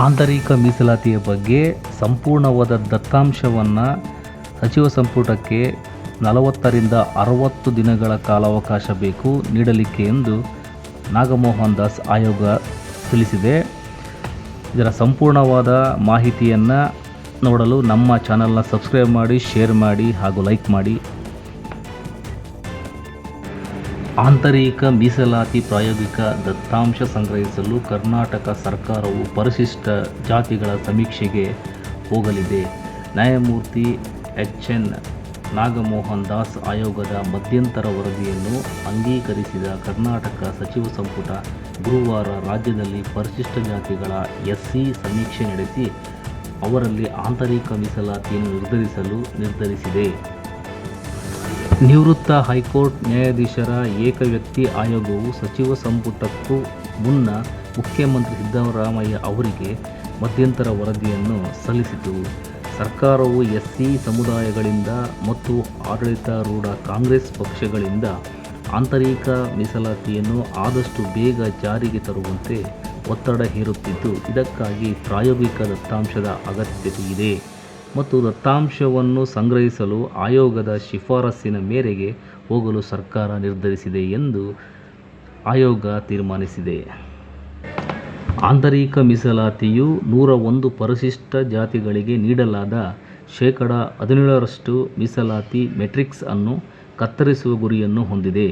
ಆಂತರಿಕ ಮೀಸಲಾತಿಯ ಬಗ್ಗೆ ಸಂಪೂರ್ಣವಾದ ದತ್ತಾಂಶವನ್ನು ಸಚಿವ ಸಂಪುಟಕ್ಕೆ ನಲವತ್ತರಿಂದ ಅರವತ್ತು ದಿನಗಳ ಕಾಲಾವಕಾಶ ಬೇಕು ನೀಡಲಿಕ್ಕೆ ಎಂದು ನಾಗಮೋಹನ್ ದಾಸ್ ಆಯೋಗ ತಿಳಿಸಿದೆ. ಇದರ ಸಂಪೂರ್ಣವಾದ ಮಾಹಿತಿಯನ್ನು ನೋಡಲು ನಮ್ಮ ಚಾನಲ್ನ ಸಬ್ಸ್ಕ್ರೈಬ್ ಮಾಡಿ, ಶೇರ್ ಮಾಡಿ ಹಾಗೂ ಲೈಕ್ ಮಾಡಿ. ಆಂತರಿಕ ಮೀಸಲಾತಿ ಪ್ರಾಯೋಗಿಕ ದತ್ತಾಂಶ ಸಂಗ್ರಹಿಸಲು ಕರ್ನಾಟಕ ಸರ್ಕಾರವು ಪರಿಶಿಷ್ಟ ಜಾತಿಗಳ ಸಮೀಕ್ಷೆಗೆ ಹೋಗಲಿದೆ. ನ್ಯಾಯಮೂರ್ತಿ ಎಚ್. ಎನ್. ನಾಗಮೋಹನ್ ದಾಸ್ ಆಯೋಗದ ಮಧ್ಯಂತರ ವರದಿಯನ್ನು ಅಂಗೀಕರಿಸಿದ ಕರ್ನಾಟಕ ಸಚಿವ ಸಂಪುಟ ಗುರುವಾರ ರಾಜ್ಯದಲ್ಲಿ ಪರಿಶಿಷ್ಟ ಜಾತಿಗಳ ಎಸ್ಸಿ ಸಮೀಕ್ಷೆ ನಡೆಸಿ, ಅವರಲ್ಲಿ ಆಂತರಿಕ ಮೀಸಲಾತಿಯನ್ನು ನಿರ್ಧರಿಸಲು ನಿರ್ಧರಿಸಿದೆ. ನಿವೃತ್ತ ಹೈಕೋರ್ಟ್ ನ್ಯಾಯಾಧೀಶರ ಏಕವ್ಯಕ್ತಿ ಆಯೋಗವು ಸಚಿವ ಸಂಪುಟಕ್ಕೂ ಮುನ್ನ ಮುಖ್ಯಮಂತ್ರಿ ಸಿದ್ದರಾಮಯ್ಯ ಅವರಿಗೆ ಮಧ್ಯಂತರ ವರದಿಯನ್ನು ಸಲ್ಲಿಸಿತು. ಸರ್ಕಾರವು ಎಸ್ಸಿ ಸಮುದಾಯಗಳಿಂದ ಮತ್ತು ಆಡಳಿತಾರೂಢ ಕಾಂಗ್ರೆಸ್ ಪಕ್ಷಗಳಿಂದ ಆಂತರಿಕ ಮೀಸಲಾತಿಯನ್ನು ಆದಷ್ಟು ಬೇಗ ಜಾರಿಗೆ ತರುವಂತೆ ಒತ್ತಡ ಹೇರುತ್ತಿದ್ದು, ಇದಕ್ಕಾಗಿ ಪ್ರಾಯೋಗಿಕ ದತ್ತಾಂಶದ ಅಗತ್ಯತೆ ಇದೆ. ಮತ್ತು ದತ್ತಾಂಶವನ್ನು ಸಂಗ್ರಹಿಸಲು ಆಯೋಗದ ಶಿಫಾರಸ್ಸಿನ ಮೇರೆಗೆ ಹೋಗಲು ಸರ್ಕಾರ ನಿರ್ಧರಿಸಿದೆ ಎಂದು ಆಯೋಗ ತೀರ್ಮಾನಿಸಿದೆ. ಆಂತರಿಕ ಮೀಸಲಾತಿಯು ನೂರ ಒಂದು ಪರಿಶಿಷ್ಟ ಜಾತಿಗಳಿಗೆ ನೀಡಲಾದ ಶೇಕಡ ಹದಿನೇಳರಷ್ಟು ಮೀಸಲಾತಿ ಮೆಟ್ರಿಕ್ಸ್ ಅನ್ನು ಕತ್ತರಿಸುವ ಗುರಿಯನ್ನು ಹೊಂದಿದೆ.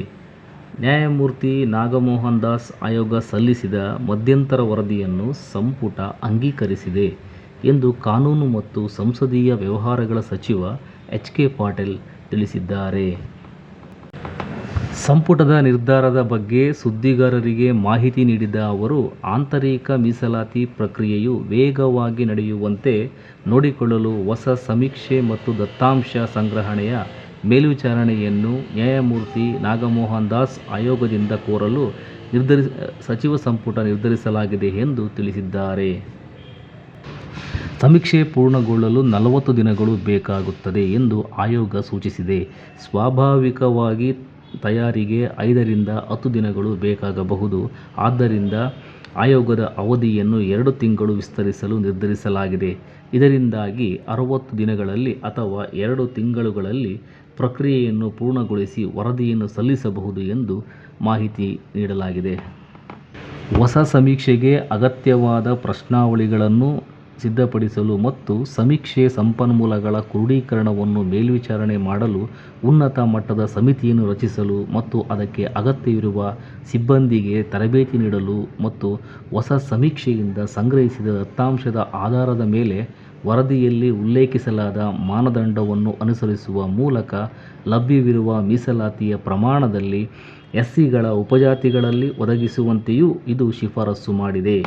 ನ್ಯಾಯಮೂರ್ತಿ ನಾಗಮೋಹನ್ ದಾಸ್ ಆಯೋಗ ಸಲ್ಲಿಸಿದ ಮಧ್ಯಂತರ ವರದಿಯನ್ನು ಸಂಪುಟ ಅಂಗೀಕರಿಸಿದೆ. ಎಂದು ಕಾನೂನು ಮತ್ತು ಸಂಸದೀಯ ವ್ಯವಹಾರಗಳ ಸಚಿವ ಎಚ್ ಕೆ ಪಾಟೀಲ್ ತಿಳಿಸಿದ್ದಾರೆ. ಸಂಪುಟದ ನಿರ್ಧಾರದ ಬಗ್ಗೆ ಸುದ್ದಿಗಾರರಿಗೆ ಮಾಹಿತಿ ನೀಡಿದ ಅವರು, ಆಂತರಿಕ ಮೀಸಲಾತಿ ಪ್ರಕ್ರಿಯೆಯು ವೇಗವಾಗಿ ನಡೆಯುವಂತೆ ನೋಡಿಕೊಳ್ಳಲು ಹೊಸ ಸಮೀಕ್ಷೆ ಮತ್ತು ದತ್ತಾಂಶ ಸಂಗ್ರಹಣೆಯ ಮೇಲ್ವಿಚಾರಣೆಯನ್ನು ನ್ಯಾಯಮೂರ್ತಿ ನಾಗಮೋಹನ್ ದಾಸ್ ಆಯೋಗದಿಂದ ಕೋರಲು ಸಚಿವ ಸಂಪುಟ ನಿರ್ಧರಿಸಲಾಗಿದೆ ಎಂದು ತಿಳಿಸಿದ್ದಾರೆ. ಸಮೀಕ್ಷೆ ಪೂರ್ಣಗೊಳ್ಳಲು ನಲವತ್ತು ದಿನಗಳು ಬೇಕಾಗುತ್ತದೆ ಎಂದು ಆಯೋಗ ಸೂಚಿಸಿದೆ. ಸ್ವಾಭಾವಿಕವಾಗಿ ತಯಾರಿಗೆ ಐದರಿಂದ ಹತ್ತು ದಿನಗಳು ಬೇಕಾಗಬಹುದು. ಆದ್ದರಿಂದ ಆಯೋಗದ ಅವಧಿಯನ್ನು ಎರಡು ತಿಂಗಳು ವಿಸ್ತರಿಸಲು ನಿರ್ಧರಿಸಲಾಗಿದೆ. ಇದರಿಂದಾಗಿ ಅರವತ್ತು ದಿನಗಳಲ್ಲಿ ಅಥವಾ ಎರಡು ತಿಂಗಳುಗಳಲ್ಲಿ ಪ್ರಕ್ರಿಯೆಯನ್ನು ಪೂರ್ಣಗೊಳಿಸಿ ವರದಿಯನ್ನು ಸಲ್ಲಿಸಬಹುದು ಎಂದು ಮಾಹಿತಿ ನೀಡಲಾಗಿದೆ. ಹೊಸ ಸಮೀಕ್ಷೆಗೆ ಅಗತ್ಯವಾದ ಪ್ರಶ್ನಾವಳಿಗಳನ್ನು ಸಿದ್ಧಪಡಿಸಲು ಮತ್ತು ಸಮೀಕ್ಷೆ ಸಂಪನ್ಮೂಲಗಳ ಕ್ರೋಢೀಕರಣವನ್ನು ಮೇಲ್ವಿಚಾರಣೆ ಮಾಡಲು ಉನ್ನತ ಮಟ್ಟದ ಸಮಿತಿಯನ್ನು ರಚಿಸಲು ಮತ್ತು ಅದಕ್ಕೆ ಅಗತ್ಯವಿರುವ ಸಿಬ್ಬಂದಿಗೆ ತರಬೇತಿ ನೀಡಲು ಮತ್ತು ಹೊಸ ಸಮೀಕ್ಷೆಯಿಂದ ಸಂಗ್ರಹಿಸಿದ ದತ್ತಾಂಶದ ಆಧಾರದ ಮೇಲೆ ವರದಿಯಲ್ಲಿ ಉಲ್ಲೇಖಿಸಲಾದ ಮಾನದಂಡವನ್ನು ಅನುಸರಿಸುವ ಮೂಲಕ ಲಭ್ಯವಿರುವ ಮೀಸಲಾತಿಯ ಪ್ರಮಾಣದಲ್ಲಿ ಎಸ್ಸಿಗಳ ಉಪಜಾತಿಗಳಲ್ಲಿ ಒದಗಿಸುವಂತೆಯೂ ಇದು ಶಿಫಾರಸು ಮಾಡಿದೆ.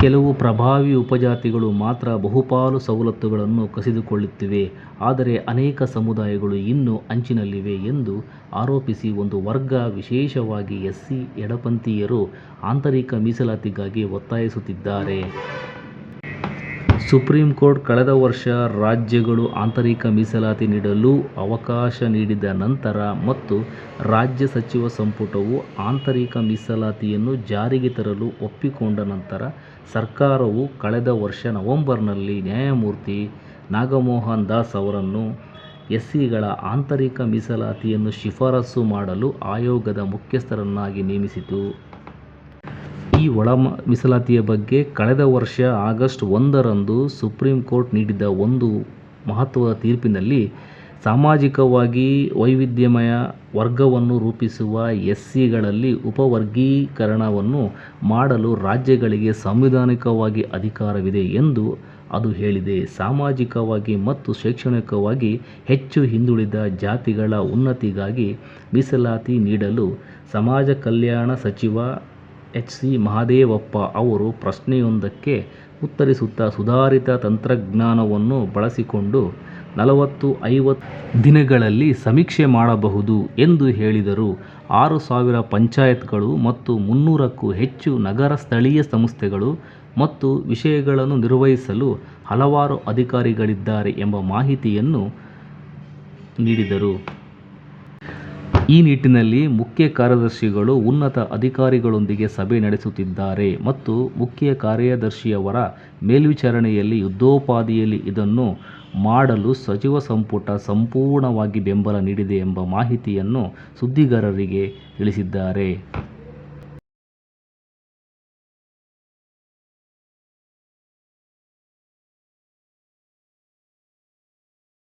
ಕೆಲವು ಪ್ರಭಾವಿ ಉಪಜಾತಿಗಳು ಮಾತ್ರ ಬಹುಪಾಲು ಸವಲತ್ತುಗಳನ್ನು ಕಸಿದುಕೊಳ್ಳುತ್ತಿವೆ. ಆದರೆ ಅನೇಕ ಸಮುದಾಯಗಳು ಇನ್ನೂ ಅಂಚಿನಲ್ಲಿವೆ ಎಂದು ಆರೋಪಿಸಿ ಒಂದು ವರ್ಗ ವಿಶೇಷವಾಗಿ ಎಸ್ಸಿ ಎಡಪಂಥೀಯರು ಆಂತರಿಕ ಮೀಸಲಾತಿಗಾಗಿ ಒತ್ತಾಯಿಸುತ್ತಿದ್ದಾರೆ. ಸುಪ್ರೀಂ ಕೋರ್ಟ್ ಕಳೆದ ವರ್ಷ ರಾಜ್ಯಗಳು ಆಂತರಿಕ ಮೀಸಲಾತಿ ನೀಡಲು ಅವಕಾಶ ನೀಡಿದ ನಂತರ ಮತ್ತು ರಾಜ್ಯ ಸಚಿವ ಸಂಪುಟವು ಆಂತರಿಕ ಮೀಸಲಾತಿಯನ್ನು ಜಾರಿಗೆ ತರಲು ಒಪ್ಪಿಕೊಂಡ ನಂತರ ಸರ್ಕಾರವು ಕಳೆದ ವರ್ಷ ನವೆಂಬರ್ನಲ್ಲಿ ನ್ಯಾಯಮೂರ್ತಿ ನಾಗಮೋಹನ್ ದಾಸ್ ಅವರನ್ನು ಎಸ್ಸಿಗಳ ಆಂತರಿಕ ಮೀಸಲಾತಿಯನ್ನು ಶಿಫಾರಸು ಮಾಡಲು ಆಯೋಗದ ಮುಖ್ಯಸ್ಥರನ್ನಾಗಿ ನೇಮಿಸಿತು. ಈ ಒಳ ಮೀಸಲಾತಿಯ ಬಗ್ಗೆ ಕಳೆದ ವರ್ಷ ಆಗಸ್ಟ್ ಒಂದರಂದು ಸುಪ್ರೀಂ ಕೋರ್ಟ್ ನೀಡಿದ ಒಂದು ಮಹತ್ವದ ತೀರ್ಪಿನಲ್ಲಿ ಸಾಮಾಜಿಕವಾಗಿ ವೈವಿಧ್ಯಮಯ ವರ್ಗವನ್ನು ರೂಪಿಸುವ ಎಸ್ಸಿಗಳಲ್ಲಿ ಉಪವರ್ಗೀಕರಣವನ್ನು ಮಾಡಲು ರಾಜ್ಯಗಳಿಗೆ ಸಂವಿಧಾನಿಕವಾಗಿ ಅಧಿಕಾರವಿದೆ ಎಂದು ಅದು ಹೇಳಿದೆ. ಸಾಮಾಜಿಕವಾಗಿ ಮತ್ತು ಶೈಕ್ಷಣಿಕವಾಗಿ ಹೆಚ್ಚು ಹಿಂದುಳಿದ ಜಾತಿಗಳ ಉನ್ನತಿಗಾಗಿ ಮೀಸಲಾತಿ ನೀಡಲು ಸಮಾಜ ಕಲ್ಯಾಣ ಸಚಿವ ಎಚ್ ಸಿ ಮಹದೇವಪ್ಪ ಅವರು ಪ್ರಶ್ನೆಯೊಂದಕ್ಕೆ ಉತ್ತರಿಸುತ್ತಾ ಸುಧಾರಿತ ತಂತ್ರಜ್ಞಾನವನ್ನು ಬಳಸಿಕೊಂಡು ನಲವತ್ತು ಐವತ್ತು ದಿನಗಳಲ್ಲಿ ಸಮೀಕ್ಷೆ ಮಾಡಬಹುದು ಎಂದು ಹೇಳಿದರು. ಆರು ಸಾವಿರ ಪಂಚಾಯತ್ಗಳು ಮತ್ತು ಮುನ್ನೂರಕ್ಕೂ ಹೆಚ್ಚು ನಗರ ಸ್ಥಳೀಯ ಸಂಸ್ಥೆಗಳು ಮತ್ತು ವಿಷಯಗಳನ್ನು ನಿರ್ವಹಿಸಲು ಹಲವಾರು ಅಧಿಕಾರಿಗಳಿದ್ದಾರೆ ಎಂಬ ಮಾಹಿತಿಯನ್ನು ನೀಡಿದರು. ಈ ನಿಟ್ಟಿನಲ್ಲಿ ಮುಖ್ಯ ಕಾರ್ಯದರ್ಶಿಗಳು ಉನ್ನತ ಅಧಿಕಾರಿಗಳೊಂದಿಗೆ ಸಭೆ ನಡೆಸುತ್ತಿದ್ದಾರೆ ಮತ್ತು ಮುಖ್ಯ ಕಾರ್ಯದರ್ಶಿಯವರ ಮೇಲ್ವಿಚಾರಣೆಯಲ್ಲಿ ಯುದ್ಧೋಪಾದಿಯಲ್ಲಿ ಇದನ್ನು ಮಾಡಲು ಸಚಿವ ಸಂಪುಟ ಸಂಪೂರ್ಣವಾಗಿ ಬೆಂಬಲ ನೀಡಿದೆ ಎಂಬ ಮಾಹಿತಿಯನ್ನು ಸುದ್ದಿಗಾರರಿಗೆ ತಿಳಿಸಿದ್ದಾರೆ.